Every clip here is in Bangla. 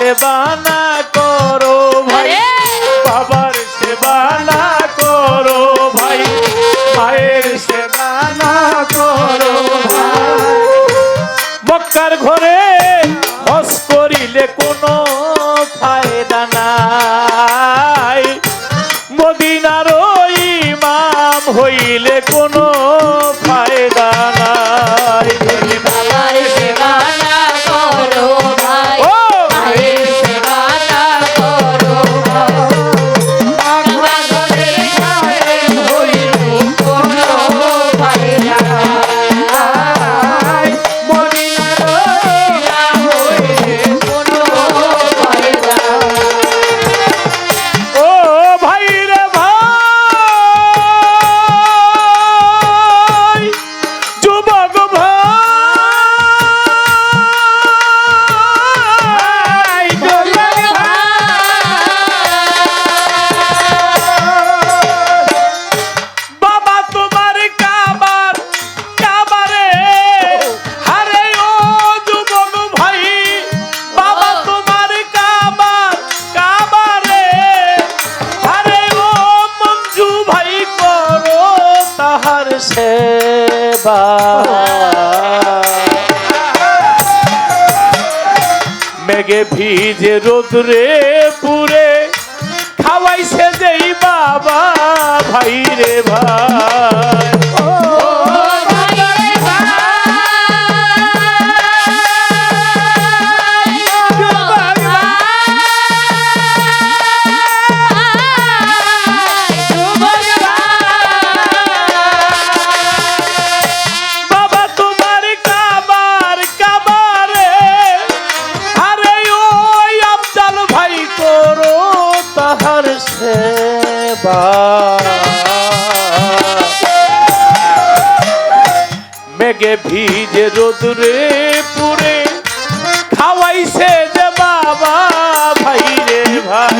সেবা না করো ভাই। বাবার সেবা না করো ভাই। মায়ের সেবা না করো ভাই। মক্কার ঘরে হস করিলে কোনো ফায়দা নাই। মদিনার ইমাম হইলে কোনো ফায়দা মেঘে ভিজে রোদরে পুরে খাওয়াইছে যেই বাবা ভাই রে ভাই। মেঘে ভিজে রোদরে পুরে খাওয়াইছে যে বাবা ভাই রে ভাই।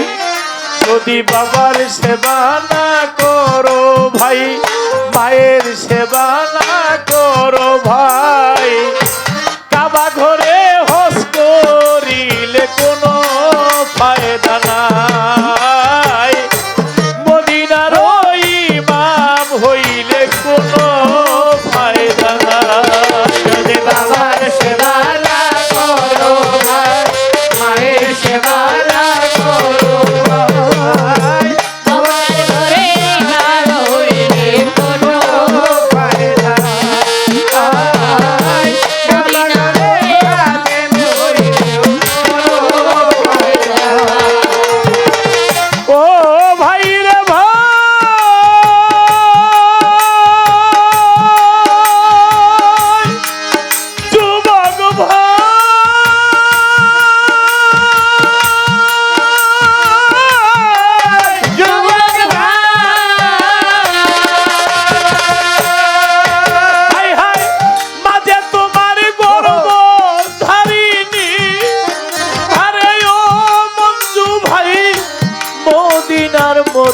যদি বাবার সেবা না করো ভাই, মায়ের সেবা না করো ভাই, কাবা ঘরে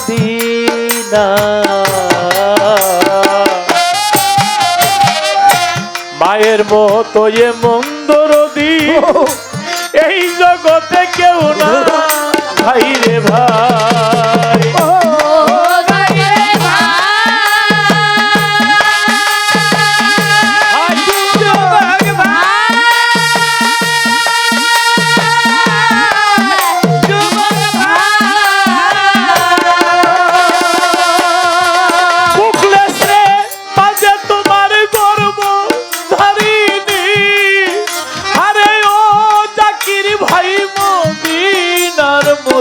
মদিনা। মায়ের মতো এ মন্দরদি এই জগতে কেউ না। ভাই রে ভাই।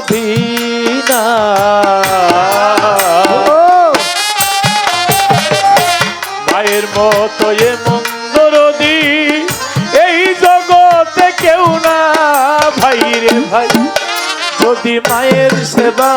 মদিনা। মায়ের মতো এ মন্দরদি এই জগতে কেউ না ভাই রে ভাই। যদি মায়ের সেবা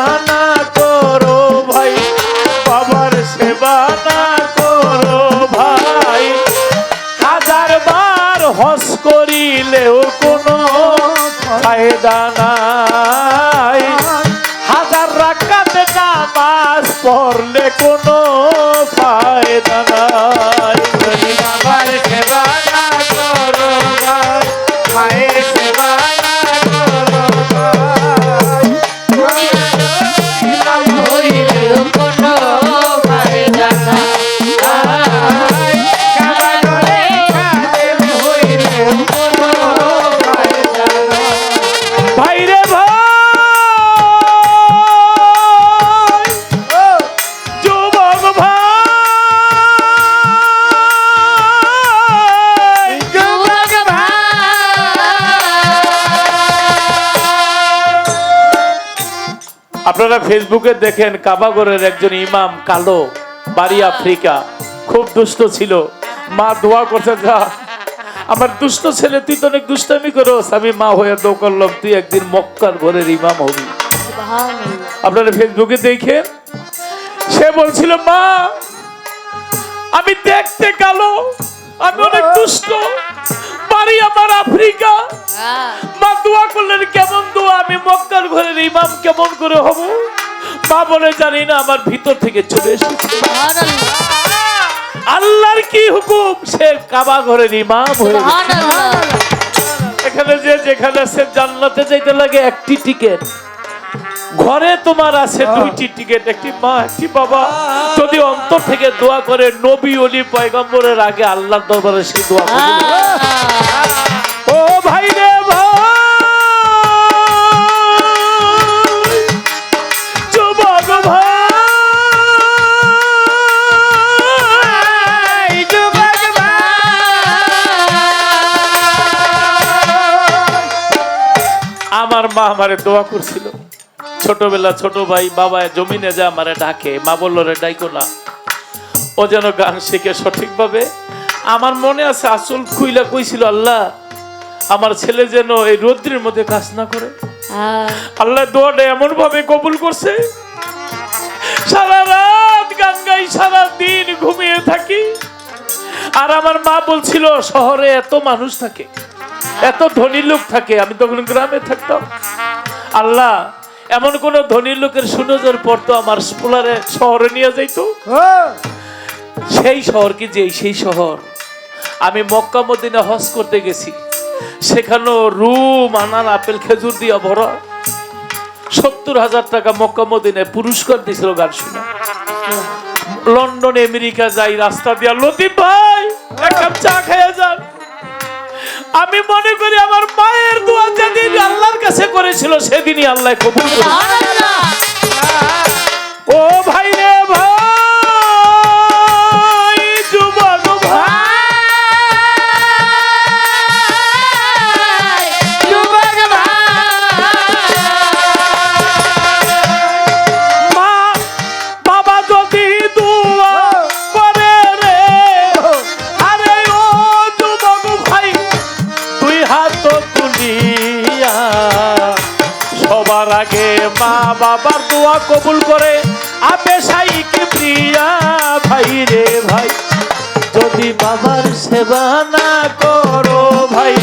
আপনারা ফেসবুকে দেখেন কাবাগরের একজন ইমাম কালো বাড়ি আফ্রিকা খুব দুষ্ট ছিল। মা দোয়া করছে যা আমার দুষ্ট ছেলে তুই তো অনেক দুষ্টামি করোস। আমি মা হয়ে দো করলাম তুই একদিন মক্কার ঘরের ইমাম হবি। আপনারা ফেসবুকে দেখেন সে বলছিল মা আমি দেখতে কালো আমি অনেক দুষ্ট বাড়ি আমার আফ্রিকা। হ্যাঁ। মা দোয়া ইমাম কেমন করে হব? মা বলে জানি না আমার ভিতর থেকে চলে এসেছে। আল্লাহর কি হুকুম? সে কাবা ঘরের ইমাম হয়ে এখানে যে যেখানে সে জান্নাতে যাইতে লাগে একটি টিকিট। ঘরে তোমার আছে দুইটি টিকিট একটি মা একটি বাবা। যদি অন্তর থেকে দোয়া করে নবী অলি পয়গম্বরের আগে আল্লাহর দরবারে সেই দোয়া কবুল আমার মা আমারে দোয়া করছিল। ছোটবেলা ছোট ভাই বাবা জমিনে যা আমারে ডাকে মা বলল রে ডাইকো না ও যেন গান শিখে সঠিকভাবে। আমার মনে আছে আসল খুইলা কইছিল আল্লাহ আমার ছেলে যেন এই রৌদ্রের মধ্যে কাজ না করে। আল্লাহ দোয়াটা এমন ভাবে কবুল করছে সারা রাত গান গাই সারা দিন ঘুমিয়ে থাকি। আর আমার মা বলছিল শহরে এত মানুষ থাকে এত ধনী লোক থাকে আমি তখন গ্রামে থাকতাম। আল্লাহ এমন কোন ধনী লোকের সুনজর পড়তো আমার স্কুলারে শহরে নিয়ে যাইতো? সেই শহর কি যে সেই শহর। আমি মক্কা মদিনা হজ করতে গেছি। সেখানেও রুম আনার আপেল খেজুর দিয়া ভরা। সত্তর হাজার টাকা মক্কা মদিনায় পুরস্কার দিছিল গান শুনে। লন্ডন আমেরিকা যাই রাস্তা দিয়া লতিফ ভাই এক কাপ চা খেয়ে যান। আমি মনে করি আমার মায়ের দোয়া যেদিন আল্লাহর কাছে করেছিল সেদিনই আল্লাহ কবুল করে বাবার দোয়া কবুল করে। আপে সাইকে প্রিয়া ভাই রে ভাই। যদি বাবার সেবা না করো ভাই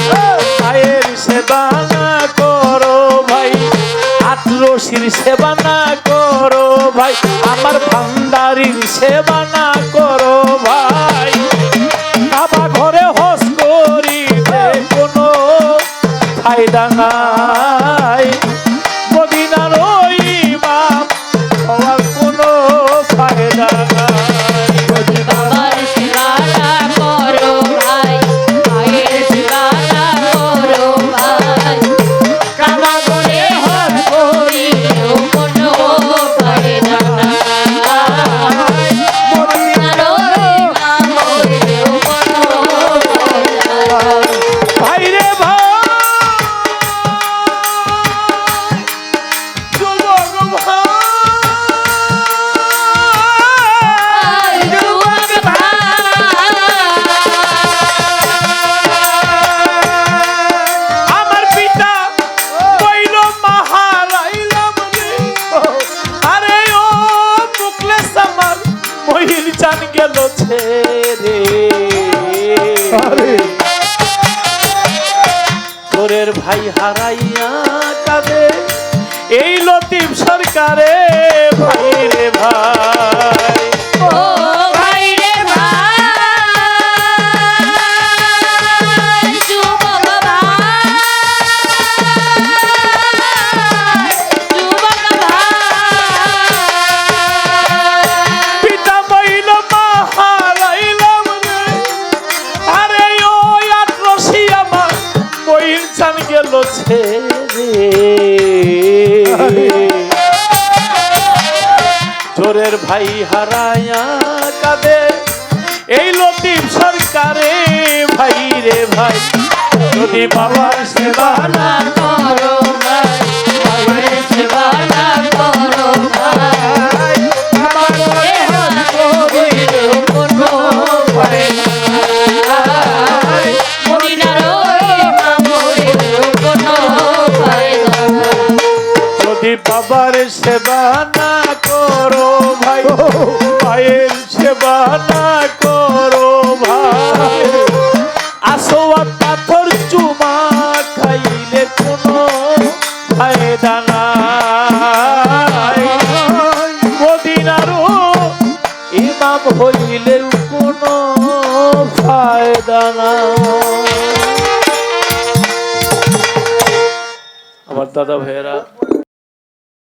মায়ের সেবা না করো ভাই আত্মরসির সেবা না করো ভাই, আমার ভান্ডারির সেবা না করো ভাই। বাবা ঘরে হস করিতে কোনো ফায়দা নাই। ফায়দা গেল ছেড়ে তোরের ভাই হারাইয়া কাঁদে। এই লতিফ সরকারে ভাই রে ভাই। জোরের ভাই হারায়া কাঁদে। এই লতিফ সরকারে, ভাই রে ভাই। যদি বাবার সেবা না করো ভাই সেবা না করো ভাই। ভাইয়ের সেবা না করো ভাই। আসোয়াত পাথর চুমা খাইলে কোনো ফায়দা নাই। মদিনারও ইমাম হইলে কোনো ফায়দা নাই। আমার দাদা ভাইয়েরা